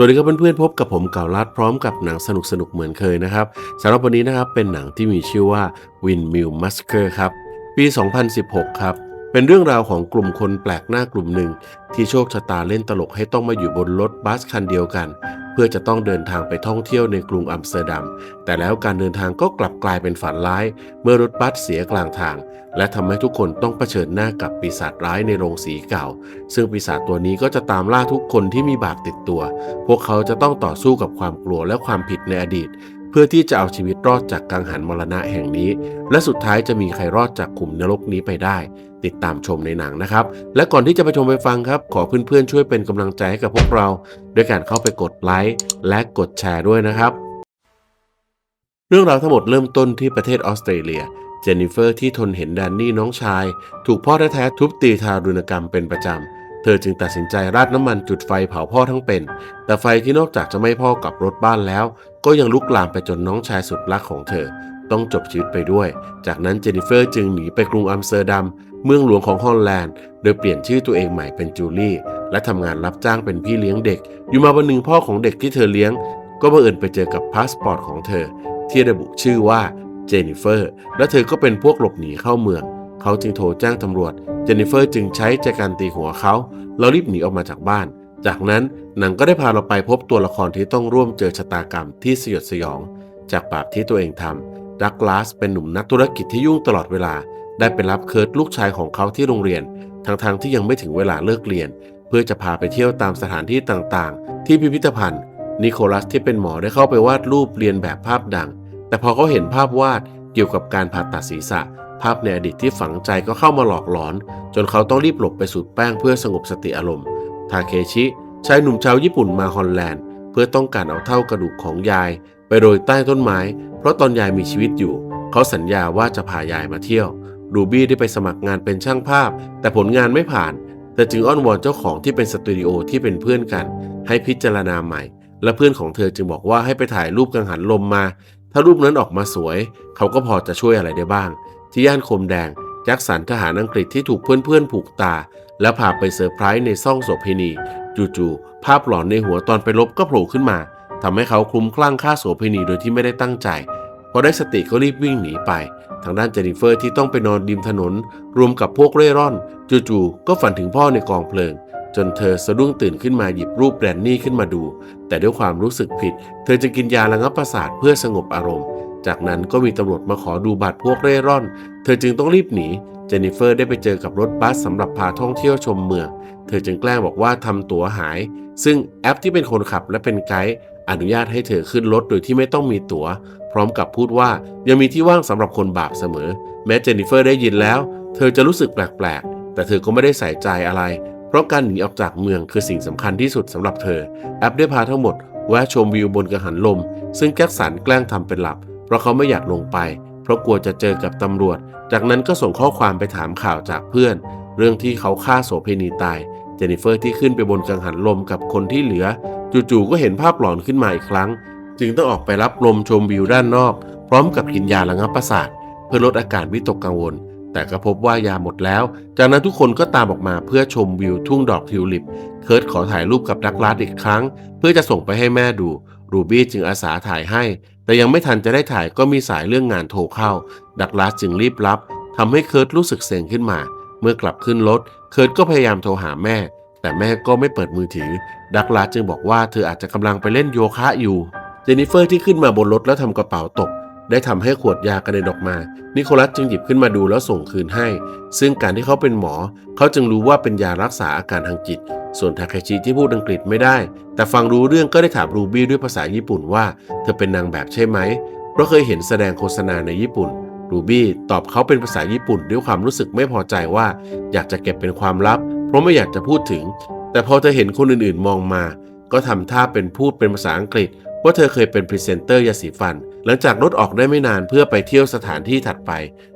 สวัสดีครับเพื่อนๆพบกับผมเก่าลัดพร้อมกับหนังสนุกๆเหมือนเคยนะครับสำหรับวันนี้นะครับเป็นหนังที่มีชื่อว่า Windmill Massacre ครับ ปี 2016 ครับ เป็นเรื่องราวของกลุ่มคนแปลกหน้ากลุ่มหนึ่ง ที่โชคชะตาเล่นตลกให้ต้องมาอยู่บนรถบัสคันเดียวกัน เพื่อจะต้องเดินทางไปท่องเที่ยวในกรุงอัมสเตอร์ดัม แต่แล้วการเดินทางก็กลับกลายเป็นฝันร้าย เมื่อรถบัสเสียกลางทาง และทำให้ทุกคนต้องเผชิญหน้ากับปีศาจร้ายในโรงสีเก่า ซึ่งปีศาจตัวนี้ก็จะตามล่าทุกคนที่มีบาปติดตัว พวกเขาจะต้องต่อสู้กับความกลัวและความผิดในอดีต เพื่อที่จะเอาชีวิตรอดจากกังหันมรณะแห่งนี้ และสุดท้ายจะมีใครรอดจากขุมนรกนี้ไปได้ ติดตามชมในหนังนะครับ และก่อนที่จะไปชมไปฟังครับ ขอเพื่อนๆช่วยเป็นกำลังใจให้กับพวกเรา ด้วยการเข้าไปกดไลค์และกดแชร์ด้วยนะครับ เรื่องราวทั้งหมดเริ่มต้นที่ประเทศออสเตรเลียเจนนิเฟอร์ที่ทนเห็นแดนนี่น้องชาย ถูกพ่อแท้ๆทุบตีทารุณกรรมเป็นประจำ เธอจึงตัดสินใจราดน้ำมันจุดไฟเผาพ่อทั้งเป็น แต่ไฟที่นอกจากจะไม่พ่อกับรถบ้านแล้ว ก็ยังลุกลามไปจนน้องชายสุดรักของเธอ ต้องจบชีวิตไปด้วย จากนั้นเจนนิเฟอร์จึงหนีไปกรุงอัมสเตอร์ดัม เมืองหลวงของฮอลแลนด์ โดยเปลี่ยนชื่อตัวเองใหม่เป็นจูลี่ และทำงานรับจ้างเป็นพี่เลี้ยงเด็ก อยู่มาวันหนึ่งพ่อของเด็กที่เธอเลี้ยง ก็บังเอิญไปเจอกับพาสปอร์ตของเธอ ที่ระบุชื่อว่าเจนนิเฟอร์ และเธอก็เป็นพวกหลบหนีเข้าเมือง เขาจึงโทรแจ้งตำรวจ จนนิเฟอร์จึงใช้จกการตีหัวเขาแล้วรีบหนีออกมาจากบ้าน จากนั้นหนังก็ได้พาเราไปพบตัวละครที่ต้องร่วมเจอชะตากรรมที่สยดสยอง จากบาปที่ตัวเองทำดักลาสเป็นหนุ่มนักธุรกิจที่ยุ่งตลอดเวลา ได้ไปรับเคิร์ตลูกชายของเขาที่โรงเรียน ทั้งๆทที่ยังไม่ถึงเวลาเลิกเรียน เพื่อจะพาไปเที่ยวตามสถานที่ต่างๆ ที่พิพิธภัณฑ์นิโคลัสที่เป็นหมอได้เข้าไปวาดรูปเรียนแบบภาพดัง แต่พอเขาเห็นภาพวาดเกี่ยวกับการผ่าตัดศีรษะ ภาพในอดีตที่ฝังใจก็เข้ามาหลอกหลอน จนเขาต้องรีบหลบไปสูดแป้งเพื่อสงบสติอารมณ์ ทาเคชิชายหนุ่มชาวญี่ปุ่นมาฮอลแลนด์ เพื่อต้องการเอาเท่ากระดูกของยาย ไปโรยใต้ต้นไม้ เพราะตอนยายมีชีวิตอยู่ เขาสัญญาว่าจะพายายมาเที่ยวรูบี้ได้ไปสมัครงานเป็นช่างภาพ แต่ผลงานไม่ผ่านเธอจึงอ้อนวอนเจ้าของที่เป็นสตูดิโอที่เป็นเพื่อนกัน ให้พิจารณาใหม่ และเพื่อนของเธอจึงบอกว่าให้ไปถ่ายรูปกังหันลมมา ถ้ารูปนั้นออกมาสวย เขาก็พอจะช่วยอะไรได้บ้าง ที่ย่านคมแดงแจ็คสันทหารอังกฤษที่ถูกเพื่อนๆ ผูกตา แล้วพาไปเซอร์ไพรส์ในซ่องโสเภณี จู่ๆภาพหลอนในหัวตอนไปลบก็โผล่ขึ้นมาทำให้เขาคลุ้มคลั่งฆ่าโสเภณีโดยที่ไม่ได้ตั้งใจพอได้สติก็รีบวิ่งหนีไป ทางด้านเจนนิเฟอร์ที่ต้องไปนอนริมถนน รวมกับพวกเร่ร่อน จู่ๆก็ฝันถึงพ่อในกองเพลิง จนเธอสะดุ้งตื่นขึ้นมาหยิบรูปแบรนนี่ขึ้นมาดู แต่ด้วยความรู้สึกผิด เธอจะกินยาระงับประสาทเพื่อสงบอารมณ์ จากนั้นก็มีตำรวจมาขอดูบัตรพวกเร่ร่อน เธอจึงต้องรีบหนี เจนนิเฟอร์ได้ไปเจอกับรถบัสสำหรับพาท่องเที่ยวชมเมือง เธอจึงแกล้งบอกว่าทำตั๋วหาย ซึ่งแอปที่เป็นคนขับและเป็นไกด์อนุญาตให้เธอขึ้นรถโดยที่ไม่ต้องมีตั๋ว พร้อมกับพูดว่ายังมีที่ว่างสำหรับคนบาปเสมอ แม้เจนนิเฟอร์ได้ยินแล้ว เธอจะรู้สึกแปลกๆ แต่เธอก็ไม่ได้ใส่ใจอะไร เพราะการหนีออกจากเมืองคือสิ่งสำคัญที่สุดสำหรับเธอ แอปได้พาทั้งหมดแวะชมวิวบนกังหันลม ซึ่งแจ็คสันแกล้งทำเป็นหลับ เพราะเขาไม่อยากลงไป เพราะกลัวจะเจอกับตำรวจ จากนั้นก็ส่งข้อความไปถามข่าวจากเพื่อน เรื่องที่เขาฆ่าโสเภณีตาย เจนนิเฟอร์ที่ขึ้นไปบนกังหันลมกับคนที่เหลือ จู่ๆก็เห็นภาพหลอนขึ้นมาอีกครั้ง จึงต้องออกไปรับลมชมวิวด้านนอก พร้อมกับกินยาระงับประสาทเพื่อลดอาการวิตกกังวล แต่ก็พบว่ายาหมดแล้ว จากนั้นทุกคนก็ตามออกมาเพื่อชมวิวทุ่งดอกทิวลิป เคิร์ตขอถ่ายรูปกับดักลาสอีกครั้ง เพื่อจะส่งไปให้แม่ดู รูบี้จึงอาสาถ่ายให้ แต่ยังไม่ทันจะได้ถ่ายก็มีสายเรื่องงานโทรเข้า ดักลาสจึงรีบรับทำให้เคิร์ตรู้สึกเซ็งขึ้นมา เมื่อกลับขึ้นรถ เคิร์ตก็พยายามโทรหาแม่ แต่แม่ก็ไม่เปิดมือถือ ดักลาสจึงบอกว่าเธออาจจะกำลังไปเล่นโยคะอยู่ เจนนิเฟอร์ที่ขึ้นมาบนรถแล้วทำกระเป๋าตก ได้ทำให้ขวดยากระเด็นออกมา นิโคลัสจึงหยิบขึ้นมาดูแล้วส่งคืนให้ ซึ่งการที่เขาเป็นหมอ เขาจึงรู้ว่าเป็นยารักษาอาการทางจิต ส่วนทาเคชิที่พูดอังกฤษไม่ได้ แต่ฟังรู้เรื่องก็ได้ถามรูบี้ด้วยภาษาญี่ปุ่นว่า เธอเป็นนางแบบใช่ไหม เพราะเคยเห็นแสดงโฆษณาในญี่ปุ่น รูบี้ตอบเขาเป็นภาษาญี่ปุ่นด้วยความรู้สึกไม่พอใจว่า อยากจะเก็บเป็นความลับ เพราะไม่อยากจะพูดถึง แต่พอเธอเห็นคนอื่นๆ มองมา ก็ทำท่าเป็นพูดเป็นภาษาอังกฤษ ว่าเธอเคยเป็นพรีเซนเตอร์ยาสีฟัน หลังจากรถออกได้ไม่นานเพื่อไปเที่ยวสถานที่ถัดไป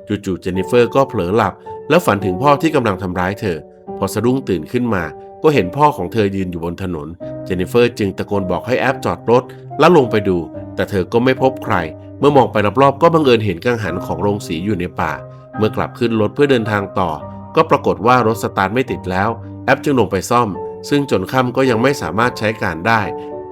จู่ๆเจนนิเฟอร์ก็เผลอหลับ แล้วฝันถึงพ่อที่กำลังทำร้ายเธอ พอสะดุ้งตื่นขึ้นมา ก็เห็นพ่อของเธอยืนอยู่บนถนน เจนนิเฟอร์จึงตะโกนบอกให้แอปจอดรถ แล้วลงไปดู แต่เธอก็ไม่พบใคร เมื่อมองไปรอบๆก็บังเอิญเห็นกังหันของโรงสีอยู่ในป่า เมื่อกลับขึ้นรถเพื่อเดินทางต่อ ก็ปรากฏว่ารถสตาร์ทไม่ติดแล้ว แอปจึงลงไปซ่อมซึ่งจนค่ำก็ยังไม่สามารถใช้การได้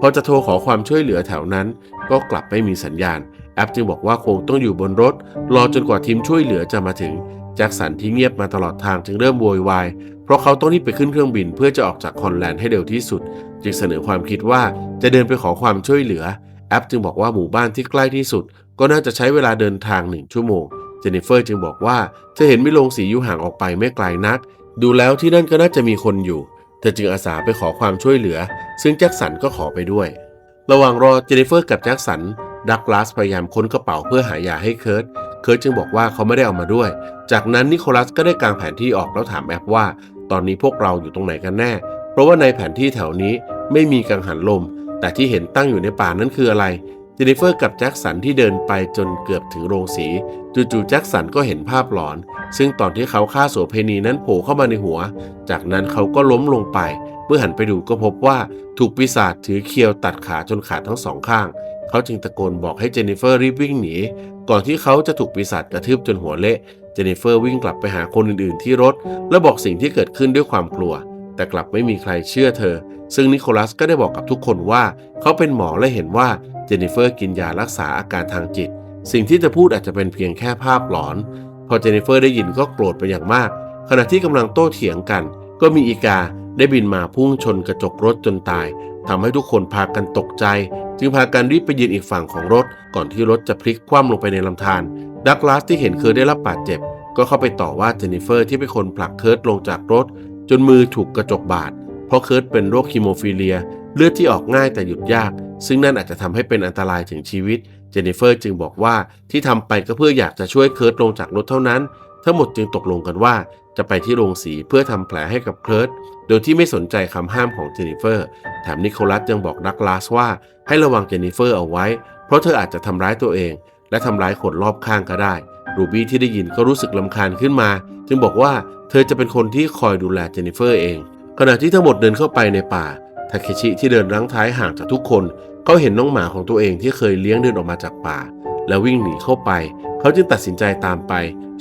พอจะโทรขอความช่วยเหลือแถวนั้น ก็กลับไม่มีสัญญาณ แอปจึงบอกว่าคงต้องอยู่บนรถ รอจนกว่าทีมช่วยเหลือจะมาถึงแจ็คสันที่เงียบมาตลอดทางจึงเริ่มโวยวายเพราะเขาต้องรีบไปขึ้นเครื่องบินเพื่อจะออกจากฮอลแลนด์ให้เร็วที่สุด จึงเสนอความคิดว่าจะเดินไปขอความช่วยเหลือ แอปจึงบอกว่าหมู่บ้านที่ใกล้ที่สุด ก็น่าจะใช้เวลาเดินทางหนึ่งชั่วโมงเจนนิเฟอร์จึงบอกว่าเธอเห็นมีโรงสีอยู่ห่างออกไปไม่ไกลนัก ดูแล้วที่นั่นก็น่าจะมีคนอยู่ เธอจึงอาสาไปขอความช่วยเหลือ ซึ่งแจ็คสันก็ขอไปด้วย ระหว่างรอเจนนิเฟอร์กับแจ็คสันดักลาสพยายามค้นกระเป๋าเพื่อหายาให้เคิร์ตเคิร์ตจึงบอกว่าเขาไม่ได้เอามาด้วย จากนั้นนิโคลัสก็ได้กางแผนที่ออกแล้วถามแอปว่า ตอนนี้พวกเราอยู่ตรงไหนกันแน่ เพราะว่าในแผนที่แถวนี้ไม่มีกังหันลม แต่ที่เห็นตั้งอยู่ในป่านั้นคืออะไร เจนนิเฟอร์กับแจ็คสันที่เดินไปจนเกือบถึงโรงสีจู่ๆแจ็คสันก็เห็นภาพหลอน ซึ่งตอนที่เขาฆ่าโสเพณีนั้นโผล่เข้ามาในหัว จากนั้นเขาก็ล้มลงไป เมื่อหันไปดูก็พบว่าถูกปีศาจถือเคียวตัดขาจนขาดทั้งสองข้าง เขาจึงตะโกนบอกให้เจนนิเฟอร์รีบวิ่งหนี ก่อนที่เขาจะถูกปีศาจกระทืบจนหัวเละ เจนนิเฟอร์วิ่งกลับไปหาคนอื่นๆ ที่รถ และบอกสิ่งที่เกิดขึ้นด้วยความกลัว แต่กลับไม่มีใครเชื่อเธอ ซึ่งนิโคลัสก็ได้บอกกับทุกคนว่า เขาเป็นหมอและเห็นว่าเจนนิเฟอร์กินยารักษาอาการทางจิต สิ่งที่จะพูดอาจจะเป็นเพียงแค่ภาพหลอน พอเจนนิเฟอร์ได้ยินก็โกรธไปอย่างมาก ขณะที่กำลังโต้เถียงกัน ก็มีอีกาได้บินมาพุ่งชนกระจกรถจนตายทำให้ทุกคนพากันตกใจ จึงพากันรีบไปยืนอีกฝั่งของรถ ก่อนที่รถจะพลิกคว่ำลงไปในลำธารดักลาสที่เห็นเคิร์ตได้รับบาดเจ็บ ก็เข้าไปต่อว่าเจนนิเฟอร์ที่เป็นคนผลักเคิร์ตลงจากรถ จนมือถูกกระจกบาด เพราะเคิร์ตเป็นโรคคีโมฟิเลีย เลือดที่ออกง่ายแต่หยุดยาก ซึ่งนั่นอาจจะทำให้เป็นอันตรายถึงชีวิต เจนนิเฟอร์จึงบอกว่าที่ทำไปก็เพื่ออยากจะช่วยเคิร์ตลงจากรถเท่านั้น ทั้งหมดจึงตกลงกันว่า จะไปที่โรงสีเพื่อทำแผลให้กับเคิร์ตโดยที่ไม่สนใจคำห้ามของเจนนิเฟอร์ แถมนิโคลัสยังบอกดักลาสว่า ให้ระวังเจนนิเฟอร์เอาไว้ เพราะเธออาจจะทำร้ายตัวเอง และทำร้ายคนรอบข้างก็ได้รูบี้ที่ได้ยินก็รู้สึกลำคาญขึ้นมา จึงบอกว่าเธอจะเป็นคนที่คอยดูแลเจนนิเฟอร์เอง ขณะที่ทั้งหมดเดินเข้าไปในป่าทาเคชิที่เดินรั้งท้ายห่างจากทุกคนเขาเห็นน้องหมาของตัวเองที่เคยเลี้ยงเดินออกมาจากป่า แล้ววิ่งหนีเข้าไป เขาจึงตัดสินใจตามไป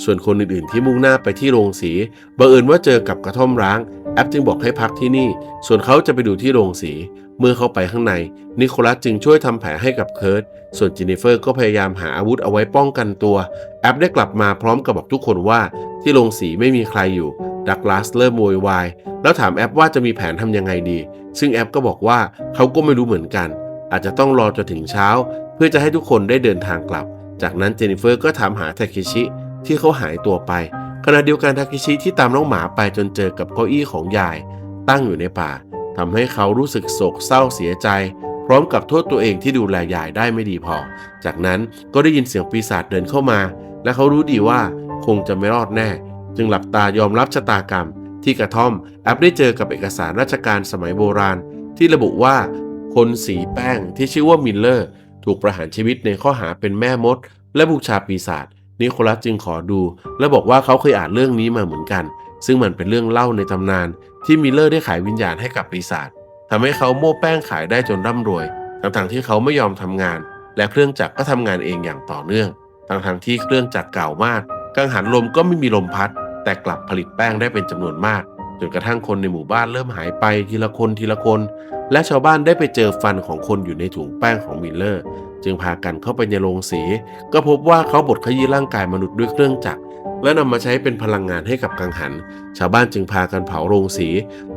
ส่วนคนอื่นๆ ที่มุ่งหน้าไปที่โรงสีบังเอิญว่าเจอกับกระท่อมร้าง แอปจึงบอกให้พักที่นี่ ส่วนเขาจะไปดูที่โรงสี เมื่อเข้าไปข้างใน นิโคลัสจึงช่วยทำแผลให้กับเคิร์ตส่วนจินนิเฟอร์ก็พยายามหาอาวุธเอาไว้ป้องกันตัว แอปได้กลับมาพร้อมกับบอกทุกคนว่า ที่โรงสีไม่มีใครอยู่ ดักลาสเริ่มโวยวายแล้วถามแอปว่าจะมีแผนทำยังไงดี ซึ่งแอปก็บอกว่าเขาก็ไม่รู้เหมือนกัน อาจจะต้องรอจนถึงเช้า เพื่อจะให้ทุกคนได้เดินทางกลับ จากนั้นเจนนิเฟอร์ก็ถามหาทาเคชิที่เขาหายตัวไปขณะเดียวกันทาเคชิที่ตามน้องหมาไปจนเจอกับเก้าอี้ของยาย ตั้งอยู่ในป่า ทำให้เขารู้สึกโศกเศร้าเสียใจ พร้อมกับโทษตัวเองที่ดูแลยายได้ไม่ดีพอ จากนั้นก็ได้ยินเสียงปีศาจเดินเข้ามา และเขารู้ดีว่าคงจะไม่รอดแน่ จึงหลับตายอมรับชะตากรรม ที่กระท่อมแอปได้เจอกับเอกสารราชการสมัยโบราณ ที่ระบุว่าคนสีแป้งที่ชื่อว่ามิลเลอร์ ถูกประหารชีวิตในข้อหาเป็นแม่มด และบูชาปีศาจนิโคลัสจึงขอดู และบอกว่าเขาเคยอ่านเรื่องนี้มาเหมือนกัน ซึ่งมันเป็นเรื่องเล่าในตำนาน ที่มิลเลอร์ได้ขายวิญญาณให้กับปีศาจทำให้เขาโม้แป้งขายได้จนร่ำรวย ทั้งๆที่เขาไม่ยอมทำงาน และเครื่องจักรก็ทำงานเองอย่างต่อเนื่อง ทั้งๆที่เครื่องจักรเก่ามาก กังหันลมก็ไม่มีลมพัด แต่กลับผลิตแป้งได้เป็นจำนวนมากจนกระทั่งคนในหมู่บ้านเริ่มหายไปทีละคนทีละคน และชาวบ้านได้ไปเจอฟันของคนอยู่ในถุงแป้งของมิลเลอร์ จึงพากันเข้าไปในโรงสี ก็พบว่าเขาบดขยี้ร่างกายมนุษย์ด้วยเครื่องจักร และนำมาใช้เป็นพลังงานให้กับกังหัน ชาวบ้านจึงพากันเผาโรงสี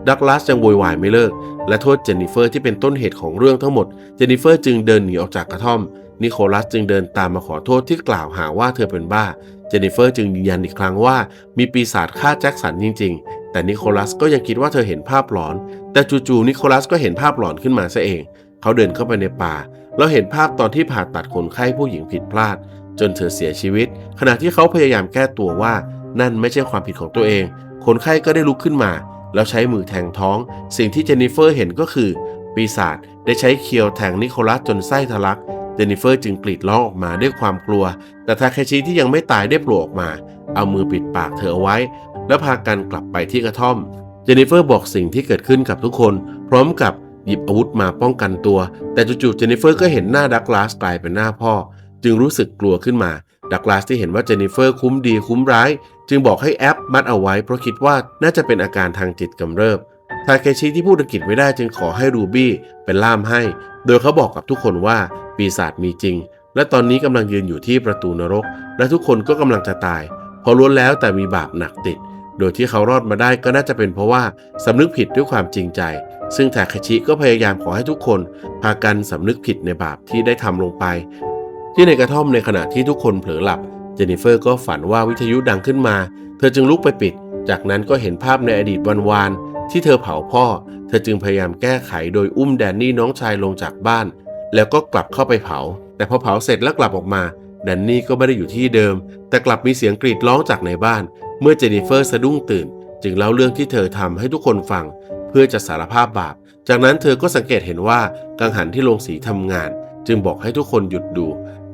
ดักลาสยังโวยวายไม่เลิก และโทษเจนนิเฟอร์ที่เป็นต้นเหตุของเรื่องทั้งหมด เจนนิเฟอร์จึงเดินหนีออกจากกระท่อม นิโคลัสจึงเดินตามมาขอโทษที่กล่าวหาว่าเธอเป็นบ้า เจนนิเฟอร์จึงยืนยันอีกครั้งว่ามีปีศาจฆ่าแจ็คสันจริง ๆ แต่นิโคลัสก็ยังคิดว่าเธอเห็นภาพหลอน แต่จู่ๆนิโคลัสก็เห็นภาพหลอนขึ้นมาซะเอง เขาเดินเข้าไปในป่า แล้วเห็นภาพตอนที่ผ่าตัดคนไข้ผู้หญิงผิดพลาด จนเธอเสียชีวิต ขณะที่เขาพยายามแก้ตัวว่า นั่นไม่ใช่ความผิดของตัวเอง คนไข้ก็ได้ลุกขึ้นมา แล้วใช้มือแทงท้อง สิ่งที่เจนนิเฟอร์เห็นก็คือ ปีศาจได้ใช้เคียวแทงนิโคลัสจนไส้ทะลัก เจนนิเฟอร์จึงกรีดร้องออกมาด้วยความกลัว แต่ทาเคชิที่ยังไม่ตายได้โผล่ออกมา เอามือปิดปากเธอเอาไว้ แล้วพากันกลับไปที่กระท่อม เจนนิเฟอร์บอกสิ่งที่เกิดขึ้นกับทุกคน พร้อมกับหยิบอาวุธมาป้องกันตัว แต่จู่ๆเจนนิเฟอร์ก็เห็นหน้าดักลาสกลายเป็นหน้าพ่อ จึงรู้สึกกลัวขึ้นมา ดักลาสที่เห็นว่าเจนนิเฟอร์คุ้มดีคุ้มร้าย จึงบอกให้แอปมัดเอาไว้เพราะคิดว่าน่าจะเป็นอาการทางจิตกำเริบทาเคชิที่พูดอังกฤษไม่ได้จึงขอให้รูบี้เป็นล่ามให้ โดยเขาบอกกับทุกคนว่าปีศาจมีจริง และตอนนี้กำลังยืนอยู่ที่ประตูนรก และทุกคนก็กำลังจะตายเพราะล้วนแล้วแต่มีบาปหนักติด โดยที่เขารอดมาได้ก็น่าจะเป็นเพราะว่าสำนึกผิดด้วยความจริงใจ ซึ่งทาเคชิก็พยายามขอให้ทุกคน พากันสำนึกผิดในบาปที่ได้ทำลงไป ที่ในกระท่อมในขณะที่ทุกคนเผลอหลับ เจนนิเฟอร์ก็ฝันว่าวิทยุดังขึ้นมา เธอจึงลุกไปปิด จากนั้นก็เห็นภาพในอดีตวันวานๆที่เธอเผาพ่อ เธอจึงพยายามแก้ไขโดยอุ้มแดนนี่น้องชายลงจากบ้าน แล้วก็กลับเข้าไปเผา แต่พอเผาเสร็จแล้วกลับออกมาแดนนี่ก็ไม่ได้อยู่ที่เดิม แต่กลับมีเสียงกรีดร้องจากในบ้าน เมื่อเจนนิเฟอร์สะดุ้งตื่น จึงเล่าเรื่องที่เธอทำให้ทุกคนฟัง เพื่อจะสารภาพบาป จากนั้นเธอก็สังเกตเห็นว่ากังหันที่โรงสีทำงาน จึงบอกให้ทุกคนหยุดดู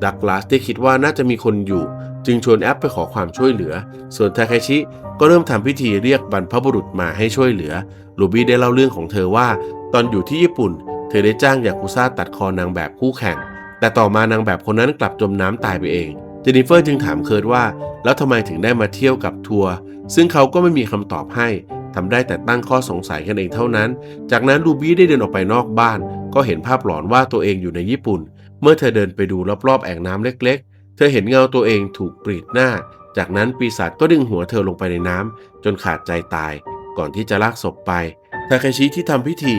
ดักลาสที่คิดว่าน่าจะมีคนอยู่ จึงชวนแอปไปขอความช่วยเหลือ ส่วนทาเคชิก็เริ่มทำพิธีเรียกบรรพบุรุษมาให้ช่วยเหลือ ลูบี้ได้เล่าเรื่องของเธอว่า ตอนอยู่ที่ญี่ปุ่น เธอได้จ้างยากุซ่าตัดคอนางแบบคู่แข่ง แต่ต่อมานางแบบคนนั้นกลับจมน้ำตายไปเอง เจนนิเฟอร์จึงถามเคิร์ดว่า แล้วทำไมถึงได้มาเที่ยวกับทัวร์ ซึ่งเขาก็ไม่มีคำตอบให้ทำได้แต่ตั้งข้อสงสัยกันเองเท่านั้น จากนั้นลูบี้ได้เดินออกไปนอกบ้าน ก็เห็นภาพหลอนว่าตัวเองอยู่ในญี่ปุ่น เมื่อเธอเดินไปดูรอบๆแอ่งน้ำเล็ก ๆ เธอเห็นเงาตัวเองถูกกรีดหน้า จากนั้นปีศาจก็ดึงหัวเธอลงไปในน้ำจนขาดใจตาย ก่อนที่จะลากศพไปทาเคชิที่ทำพิธี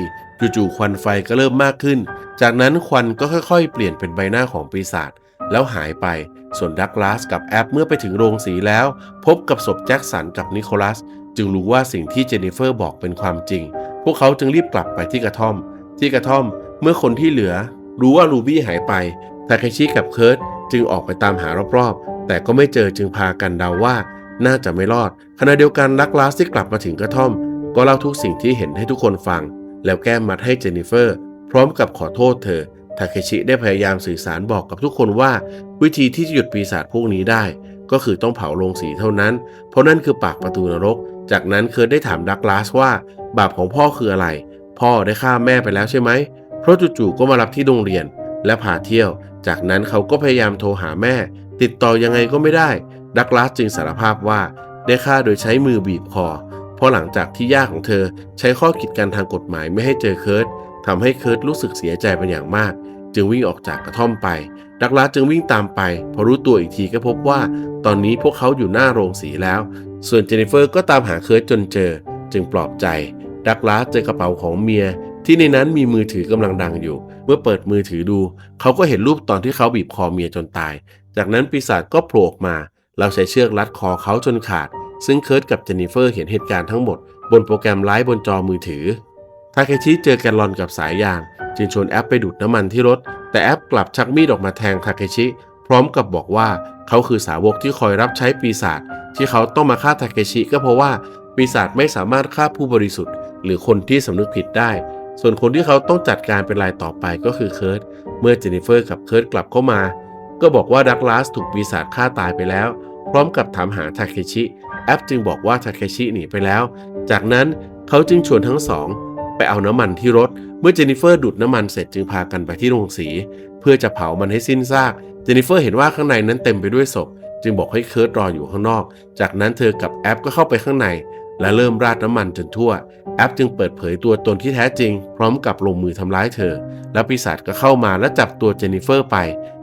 จู่ๆควันไฟก็เริ่มมากขึ้น จากนั้นควันก็ค่อยๆ เปลี่ยนเป็นใบหน้าของปีศาจแล้วหายไป ส่วนดักลาสกับแอปเมื่อไปถึงโรงสีแล้ว พบกับศพแจ็คสันกับนิโคลัส จึงรู้ว่าสิ่งที่เจนนิเฟอร์บอกเป็นความจริง พวกเขาจึงรีบกลับไปที่กระท่อม ที่กระท่อมเมื่อคนที่เหลือ รู้ว่ารูบี้หายไปทาเคชิกับเคิร์ตจึงออกไปตามหารอบๆ แต่ก็ไม่เจอจึงพากันเดาว่า น่าจะไม่รอด ขณะเดียวกันลักลาสที่กลับมาถึงกระท่อม ก็เล่าทุกสิ่งที่เห็นให้ทุกคนฟัง แล้วแก้มัดให้เจนนิเฟอร์ พร้อมกับขอโทษเธอทาเคชิได้พยายามสื่อสารบอกกับทุกคนว่า วิธีที่จะหยุดปีศาจพวกนี้ได้ ก็คือต้องเผาโรงสีเท่านั้น เพราะนั่นคือปากประตูนรก จากนั้นเคิร์ดได้ถามดักลาสว่า บาปของพ่อคืออะไร พ่อได้ฆ่าแม่ไปแล้วใช่ไหม เพราะจู่ๆก็มารับที่โรงเรียนและพาเที่ยว จากนั้นเขาก็พยายามโทรหาแม่ ติดต่อยังไงก็ไม่ได้ ดักลาสจึงสารภาพว่าได้ฆ่าโดยใช้มือบีบคอ เพราะหลังจากที่ย่าของเธอใช้ข้อกีดกันทางกฎหมายไม่ให้เจอเคิร์ดทำให้เคิร์ดรู้สึกเสียใจเป็นอย่างมาก จึงวิ่งออกจากกระท่อมไป ดักลาสจึงวิ่งตามไป พอรู้ตัวอีกทีก็พบว่า ตอนนี้พวกเขาอยู่หน้าโรงสีแล้ว ส่วนเจนนิเฟอร์ก็ตามหาเคิร์ดจนเจอ จึงปลอบใจ ดักลาสเจอกระเป๋าของเมีย ที่ในนั้นมีมือถือกำลังดังอยู่ เมื่อเปิดมือถือดู เขาก็เห็นรูปตอนที่เขาบีบคอเมียจนตาย จากนั้นปีศาจก็โผล่ออกมา เราใช้เชือกรัดคอเขาจนขาด ซึ่งเคิร์ดกับเจนนิเฟอร์เห็นเหตุการณ์ทั้งหมด บนโปรแกรมไลฟ์บนจอมือถือ ทาเคชิเจอแกลลอนกับสายยาง จึงชวนแอปไปดูดน้ำมันที่รถ แต่แอปกลับชักมีดออกมาแทงทาเคชิ พร้อมกับบอกว่าเขาคือสาวกที่คอยรับใช้ปีศาจที่เขาต้องมาฆ่าทาเคชิก็เพราะว่าปีศาจไม่สามารถฆ่าผู้บริสุทธิ์ หรือคนที่สำนึกผิดได้ ส่วนคนที่เขาต้องจัดการเป็นรายต่อไปก็คือเคิร์ดเมื่อเจนนิเฟอร์กับเคิร์ดกลับเข้ามา ก็บอกว่าดักลาสถูกปีศาจฆ่าตายไปแล้ว พร้อมกับถามหาทาเคชิแอปจึงบอกว่าทาเคชิหนีไปแล้ว จากนั้นเขาจึงชวนทั้งสองไปเอาน้ำมันที่รถ เมื่อเจนนิเฟอร์ดูดน้ำมันเสร็จจึงพากันไปที่โรงสี เพื่อจะเผามันให้สิ้นซาก เจนนิเฟอร์เห็นว่าข้างในนั้นเต็มไปด้วยศพ จึงบอกให้เคิร์ดรออยู่ข้างนอก จากนั้นเธอกับแอปก็เข้าไปข้างใน และเริ่มราดน้ำมันจนทั่ว แอปจึงเปิดเผยตัวตนที่แท้จริง พร้อมกับลงมือทำร้ายเธอ แล้วปีศาจก็เข้ามาและจับตัวเจนนิเฟอร์ไป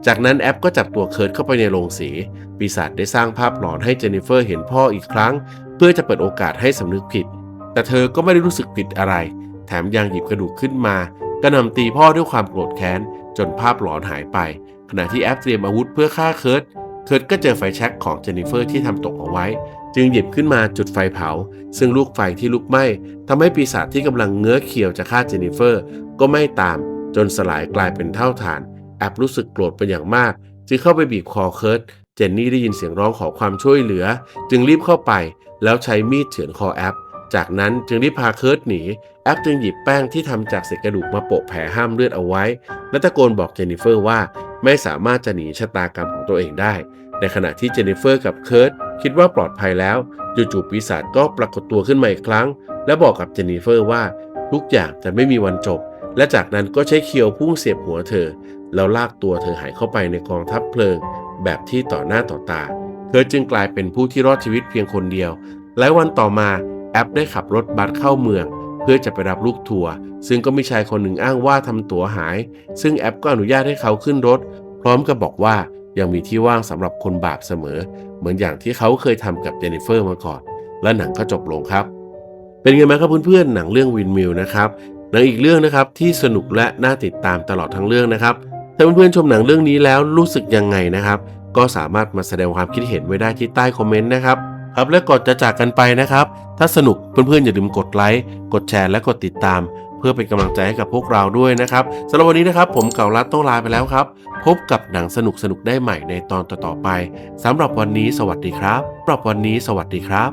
จากนั้นแอปก็จับตัวเคิร์ดเข้าไปในโรงสี ปีศาจได้สร้างภาพหลอนให้เจนนิเฟอร์เห็นพ่ออีกครั้ง เพื่อจะเปิดโอกาสให้สำนึกผิด แต่เธอก็ไม่ได้รู้สึกผิดอะไร แถมยังหยิบกระดูกขึ้นมากระหน่ำตีพ่อด้วยความโกรธแค้น จนภาพหลอนหายไป ขณะที่แอปเตรียมอาวุธเพื่อฆ่าเคิร์ดเคิร์ดก็เจอไฟแช็กของเจนนิเฟอร์ที่ทำตกเอาไว้ จึงหยิบขึ้นมาจุดไฟเผา ซึ่งลูกไฟที่ลุกไหม้ทำให้ปีศาจที่กำลังเงื้อเขียวจะฆ่าเจนนิเฟอร์ ก็ไม่ตาม จนสลายกลายเป็นเท่าฐาน แอปรู้สึกโกรธเป็นอย่างมาก จึงเข้าไปบีบคอเคิร์ดเจนนี่ได้ยินเสียงร้องขอความช่วยเหลือ จึงรีบเข้าไป แล้วใช้มีดเฉือนคอแอป จากนั้นจึงรีบพาเคิร์ดหนี แอปจึงหยิบแป้งที่ทำจากเศษกระดูกมาโปะแผลห้ามเลือดเอาไว้ และตะโกนบอกเจนนิเฟอร์ว่าไม่สามารถจะหนีชะตากรรมของตัวเองได้ ในขณะที่เจนนิเฟอร์กับเคิร์ดคิดว่าปลอดภัยแล้วจู่ๆปีศาจก็ปรากฏตัวขึ้นมาอีกครั้ง และบอกกับเจนนิเฟอร์ว่าทุกอย่างจะไม่มีวันจบ และจากนั้นก็ใช้เคียวพุ่งเสียบหัวเธอ แล้วลากตัวเธอหายเข้าไปในกองทัพเพลิง แบบที่ต่อหน้าต่อตา เธอจึงกลายเป็นผู้ที่รอดชีวิตเพียงคนเดียวหลายวันต่อมาแอปได้ขับรถบัสเข้าเมือง เพื่อจะไปรับลูกทัวร์ซึ่งก็มีชายคนหนึ่งอ้างว่าทำตั๋วหาย ซึ่งแอปก็อนุญาตให้เขาขึ้นรถ พร้อมกับบอกว่า ยังมีที่ว่างสำหรับคนบาปเสมอ เหมือนอย่างที่เขาเคยทำกับเจนนิเฟอร์มาก่อน และหนังก็จบลงครับ เป็นไงบ้าครับเพื่อนๆหนังเรื่องวินมิลนะครับหนังอีกเรื่องนะครับที่สนุกและน่าติดตามตลอดทั้งเรื่องนะครับถ้าเพื่อนๆชมหนังเรื่องนี้แล้วรู้สึกยังไงนะครับ ก็สามารถมาแสดงความคิดเห็นไว้ได้ที่ใต้คอมเมนต์นะครับครับและก่อนจะจากกันไปนะครับ ถ้าสนุกเพื่อนๆอย่าลืมกดไลค์กดแชร์และกดติดตาม เพื่อเป็นกำลังใจให้กับพวกเราด้วยนะครับสำหรับวันนี้นะครับ ผมเก่ารัดต้องลาไปแล้วครับ พบกับหนังสนุกสนุกได้ใหม่ในตอนต่อๆไปสำหรับวันนี้สวัสดีครับสำหรับวันนี้สวัสดีครับ